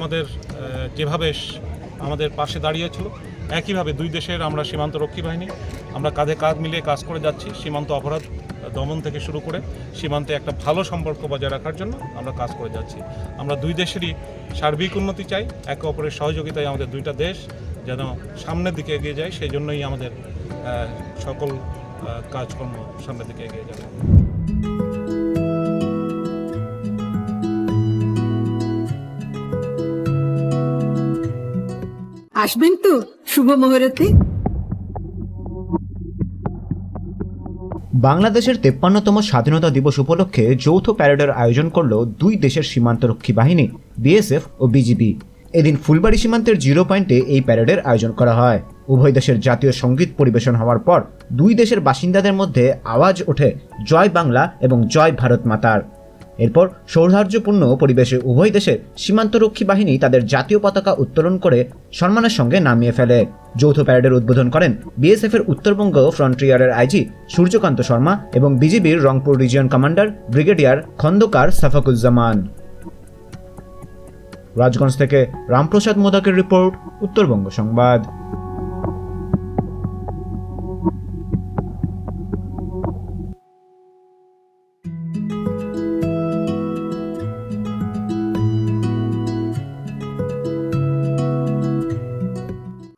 আমাদের যেভাবে আমাদের পাশে দাঁড়িয়েছিল, একইভাবে দুই দেশের আমরা সীমান্ত রক্ষী বাহিনী, আমরা কাঁধে কাঁধ মিলিয়ে কাজ করে যাচ্ছি, সীমান্ত অপরাধ দমন থেকে শুরু করে সীমান্তে একটা ভালো সম্পর্ক বজায় রাখার জন্য আমরা কাজ করে যাচ্ছি। আমরা দুই দেশেরই সার্বিক উন্নতি চাই, একে অপরের সহযোগিতায় আমাদের দুইটা দেশ যেন সামনের দিকে এগিয়ে যায়, সেই জন্যই আমাদের সকল কাজকর্ম সামনের দিকে এগিয়ে যাবে। আসবেন তো শুভ মুহূর্তে। বাংলাদেশের তেপ্পান্নতম স্বাধীনতা দিবস উপলক্ষে যৌথ প্যারেডের আয়োজন করল দুই দেশের সীমান্তরক্ষী বাহিনী বিএসএফ ও বিজিবি। এদিন ফুলবাড়ি সীমান্তের জিরো পয়েন্টে এই প্যারেডের আয়োজন করা হয়। উভয় দেশের জাতীয় সংগীত পরিবেশন হওয়ার পর দুই দেশের বাসিন্দাদের মধ্যে আওয়াজ ওঠে জয় বাংলা এবং জয় ভারত মাতার। এরপর সৌহার্দ্যপূর্ণ পরিবেশে উভয় দেশের সীমান্তরক্ষী বাহিনী তাদের জাতীয় পতাকা উত্তোলন করে সম্মানের সঙ্গে নামিয়ে ফেলে। যৌথ প্যারেডের উদ্বোধন করেন বিএসএফ এর উত্তরবঙ্গ ফ্রন্টিয়ারের আইজি সূর্যকান্ত শর্মা এবং বিজিবির Rangpur region commander brigadier Khandakar Safakuzzaman. Rajganj থেকে রামপ্রসাদ মোদকের রিপোর্ট, উত্তরবঙ্গ সংবাদ।